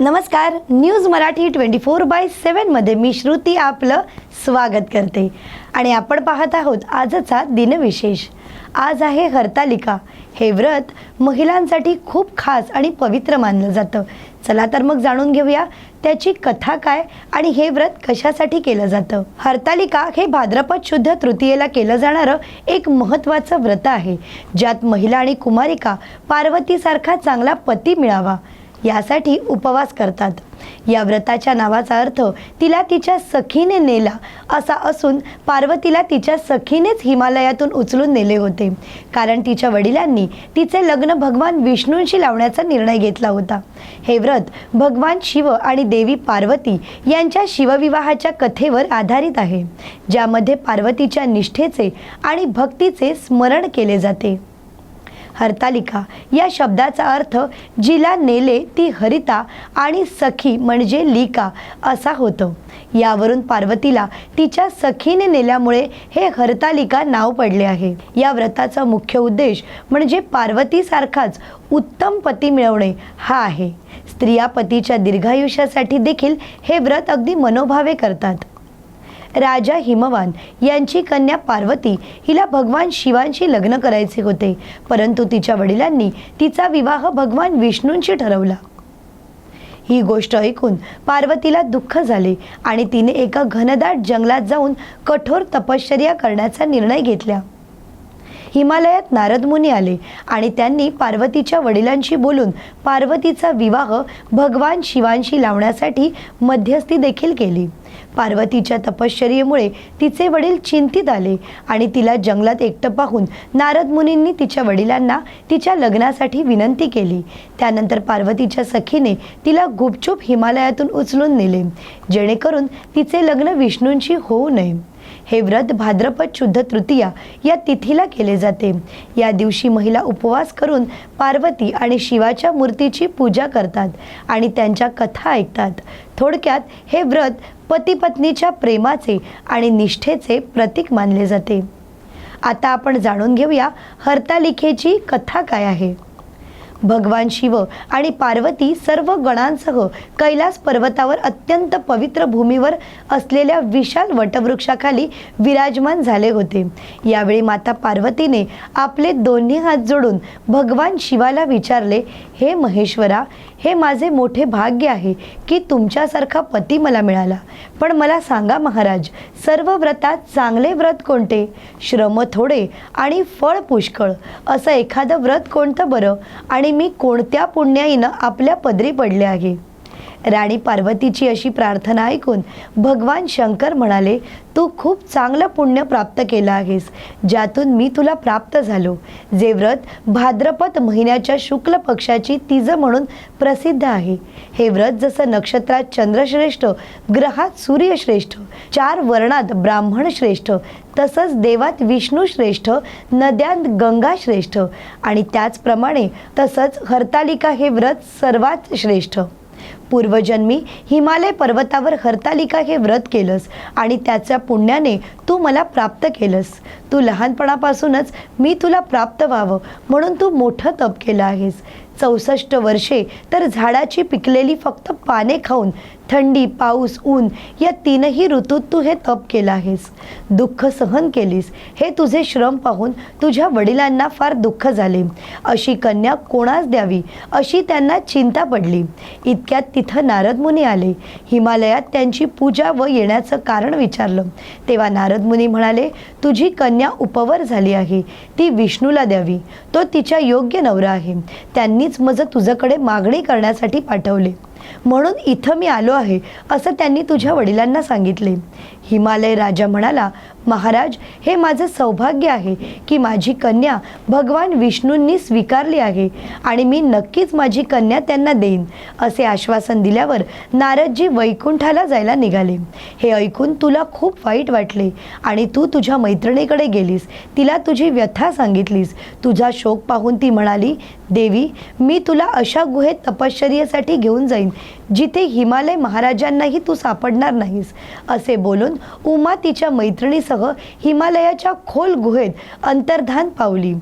नमस्कार news Marathi twenty four by सेवनमध्ये मी श्रुती आपलं स्वागत करते. आणि आपण पाहत आहोत आजचा दिनविशेष. आज आहे हरतालिका. हे व्रत महिलांसाठी खूप खास आणि पवित्र मानलं जातं. चला तर मग जाणून घेऊया त्याची कथा काय आणि हे व्रत कशासाठी केलं जातं. हरतालिका हे भाद्रपद शुद्ध तृतीयेला केलं जाणारं एक महत्त्वाचं व्रत आहे ज्यात महिला आणि कुमारिका पार्वतीसारखा चांगला पती मिळावा. यासाठी उपवास करतात. या व्रताच्या नावाचा अर्थ तिला तिच्या सखीने नेला असा असून पार्वतीला तिच्या सखीनेच हिमालयातून उचलून नेले होते. कारण तिच्या वडिलांनी तिचे लग्न भगवान विष्णूंशी लावण्याचा निर्णय घेतला होता. हे व्रत भगवान शिव आणि देवी पार्वती यांच्या शिवविवाहाच्या कथेवर आधारित आहे ज्यामध्ये पार्वतीच्या निष्ठेचे आणि भक्तीचे स्मरण केले जाते. हरतालिका. या शब्दाचा अर्थ जिला नेले ती हरिता आणि सखी म्हणजे लिका असा होतो. यावरून पार्वतीला तिच्या सखीने नेल्यामुळे हे हरतालिका नाव पडले आहे. या व्रताचा मुख्य उद्देश म्हणजे पार्वतीसारखाच उत्तम पती मिळवणे हा आहे. स्त्रिया पतीच्या दीर्घायुष्यासाठी देखील हे व्रत अगदी मनोभावे करतात. राजा हिमवान यांची कन्या पार्वती हिला भगवान शिवांशी लग्न करायचे होते. परंतु तिच्या वडिलांनी तिचा विवाह भगवान विष्णूंशी ठरवला. ही गोष्ट ऐकून पार्वतीला दुःख झाले आणि तिने एका घनदाट जंगलात जाऊन कठोर तपश्चर्या करण्याचा निर्णय घेतला. हिमालयात नारद मुनी आले आणि त्यांनी पार्वतीच्या वडिलांशी बोलून पार्वतीचा विवाह भगवान शिवांशी लावण्यासाठी मध्यस्थी देखील केली. पार्वतीच्या तपश्चर्येमुळे तिचे वडील चिंतित आले आणि तिला जंगलात एकटं पाहून नारद मुनींनी तिच्या वडिलांना तिच्या लग्नासाठी विनंती केली. त्यानंतर पार्वतीच्या सखीने तिला गुपचूप हिमालयातून उचलून नेले जेणेकरून तिचे लग्न विष्णूंशी होऊ नये. हे व्रत भाद्रपद शुद्ध तृतीया या तिथीला केले जाते. या दिवशी महिला उपवास करून पार्वती आणि शिवाच्या मूर्तीची पूजा करतात आणि त्यांच्या कथा ऐकतात. थोडक्यात हे व्रत पती पत्नीच्या प्रेमाचे आणि निष्ठेचे प्रतीक मानले जाते. आता आपण जाणून घेऊया हरतालिकेची कथा काय आहे. भगवान शिव आणि पार्वती सर्व गणांसह कैलास पर्वतावर अत्यंत पवित्र भूमीवर असलेल्या विशाल वटवृक्षाखाली विराजमान झाले होते. यावेळी माता पार्वतीने आपले दोन्ही हात जोडून भगवान शिवाला विचारले हे महेश्वरा हे माझे मोठे भाग्य आहे की तुमच्यासारखा पती मला मिळाला. पण मला सांगा महाराज सर्व व्रतात चांगले व्रत कोणते? श्रम थोडे आणि फळ पुष्कळ. असं एखादं व्रत कोणतं बरं? आणि मी कोणत्या पुण्याईनं आपल्या पदरी पडले आहे? राणी पार्वतीची अशी प्रार्थना ऐकून भगवान शंकर म्हणाले तू खूप चांगलं पुण्य प्राप्त केलं आहेस ज्यातून मी तुला प्राप्त झालो. जे व्रत भाद्रपद महिन्याच्या शुक्ल पक्षाची तीज म्हणून प्रसिद्ध आहे. हे व्रत जसं नक्षत्रात चंद्रश्रेष्ठ ग्रहात सूर्यश्रेष्ठ चार वर्णात ब्राह्मण श्रेष्ठ तसंच देवात विष्णू श्रेष्ठ नद्यांत गंगा श्रेष्ठ आणि त्याचप्रमाणे तसंच हरतालिका हे व्रत सर्वात श्रेष्ठ. पूर्वजन्मी हिमालय पर्वतावर हरतालिका हे व्रत केलंस आणि त्याच्या पुण्याने तू मला प्राप्त केलंस. तू लहानपणापासूनच मी तुला प्राप्त व्हावं म्हणून तू मोठं तप केलं आहेस. चौसष्ट वर्षे तर झाडाची पिकलेली फक्त पाने खाऊन थंडी पाऊस ऊन या तीनही ऋतूत तू हे तप केलं आहेस. दुःख सहन केलीस. हे तुझे श्रम पाहून तुझ्या वडिलांना फार दुःख झाले. अशी कन्या कोणास द्यावी? अशी त्यांना चिंता पडली. इतक्यात तिथं नारद मुनी आले. हिमालयात त्यांची पूजा व येण्याचं कारण विचारलं. तेव्हा नारद मुनी म्हणाले तुझी कन्या उपवर झाली आहे. ती विष्णूला द्यावी. तो तिच्या योग्य नवरा आहे. त्यांनीच मज तुझ्याकडे मागणी करण्यासाठी पाठवले. म्हणून इथं मी आलो आहे असं त्यांनी तुझ्या वडिलांना सांगितले. हिमालय राजा म्हणाला महाराज हे माझं सौभाग्य आहे की माझी कन्या भगवान विष्णूंनी स्वीकारली आहे आणि मी नक्कीच माझी कन्या त्यांना देईन असे आश्वासन दिल्यावर नारदजी वैकुंठाला जायला निघाले. हे ऐकून तुला खूप वाईट वाटले आणि तू तुझ्या मैत्रिणीकडे गेलीस. तिला तुझी व्यथा सांगितलीस. तुझा शोक पाहून ती म्हणाली देवी मी तुला अशा गुहेत तपश्चर्येसाठी घेऊन जाईन जिथे हिमालय महाराजांनाही तू सापडणार नाहीस असे बोलून उमा तिच्या सह हिमालयाच्या खोल गुहेत अंतर्धान पावली.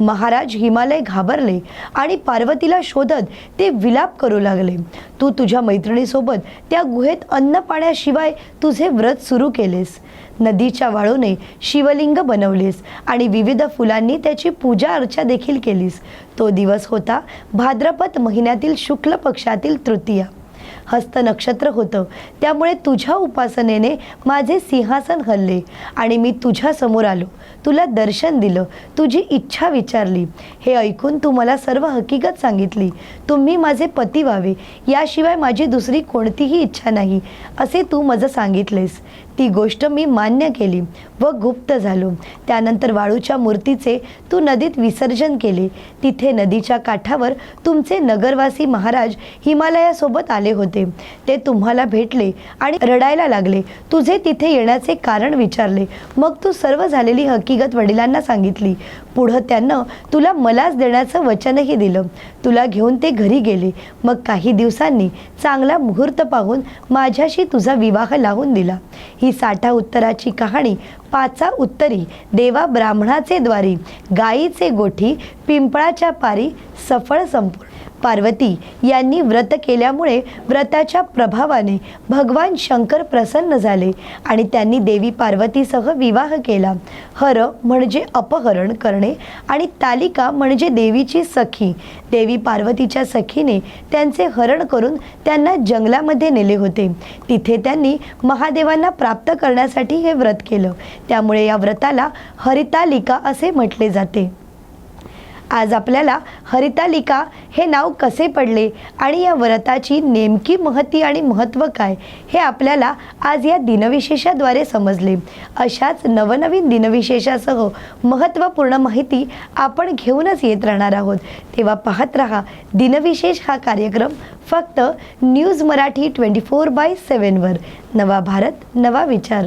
महाराज हिमालय घाबरले आणि पार्वतीला शोधत ते विलाप करू लागले. तू तुझ्या मैत्रिणीसोबत त्या गुहेत अन्न पाण्याशिवाय तुझे व्रत सुरू केलेस. नदीच्या वाळूने शिवलिंग बनवलेस आणि विविध फुलांनी त्याची पूजा अर्चा देखील केलीस. तो दिवस होता भाद्रपद महिन्यातील शुक्ल पक्षातील तृतीया. हस्त नक्षत्र होतं. त्यामुळे तुझ्या उपासनेने माझे सिंहासन हल्ले आणि मी तुझ्या समोर आलो. तुला दर्शन दिलं. तुझी इच्छा विचारली. हे ऐकून तू मला सर्व हकीकत सांगितली. तुम्ही माझे पती व्हावे. याशिवाय माझी दुसरी कोणतीही इच्छा नाही असे तू माझं सांगितलेस. ती गोष्ट मी मान्य केली व गुप्त झालो. त्यानंतर वाळूच्या मूर्तीचे तू नदीत विसर्जन केले. तिथे नदीच्या काठावर तुमचे नगरवासी महाराज हिमालयासोबत आले होते. होते. ते तुम्हाला भेटले आणि रडायला लागले. तुझे तिथे येण्याचे कारण विचारले. मग तू सर्व झालेली हकीकत वडिलांना सांगितली. पुढं त्यांना तुला मलाच देण्याचं वचनही दिलं. तुला घेऊन ते घरी गेले. मग काही दिवसांनी चांगला मुहूर्त पाहून माझ्याशी तुझा विवाह लावून दिला. ही साठा उत्तराची कहाणी पाचा उत्तरी देवा ब्राह्मणाचे द्वारी गायीचे गोठी पिंपळाच्या पारी सफळ संपूर्ण. पार्वती यांनी व्रत केल्यामुळे व्रताच्या प्रभावाने भगवान शंकर प्रसन्न झाले आणि त्यांनी देवी पार्वतीसह विवाह केला. हर म्हणजे अपहरण करणे आणि तालिका म्हणजे देवीची सखी. देवी पार्वतीच्या सखीने त्यांचे हरण करून त्यांना जंगलामध्ये नेले होते. तिथे त्यांनी महादेवांना प्राप्त करण्यासाठी हे व्रत केलं. त्यामुळे या व्रताला हरितालिका असे म्हटले जाते. आज आपल्याला हरितालिका हे नाव कसे पडले आणि या व्रताची नेमकी महती आणि महत्त्व काय हे आपल्याला आज या दिनविशेषाद्वारे समजले. अशाच नवनवीन दिनविशेषासह महत्त्वपूर्ण माहिती आपण घेऊनच येत राहणार आहोत. तेव्हा पाहत रहा दिनविशेष हा कार्यक्रम फक्त news Marathi twenty four by सेवनवर नवा भारत नवा विचार.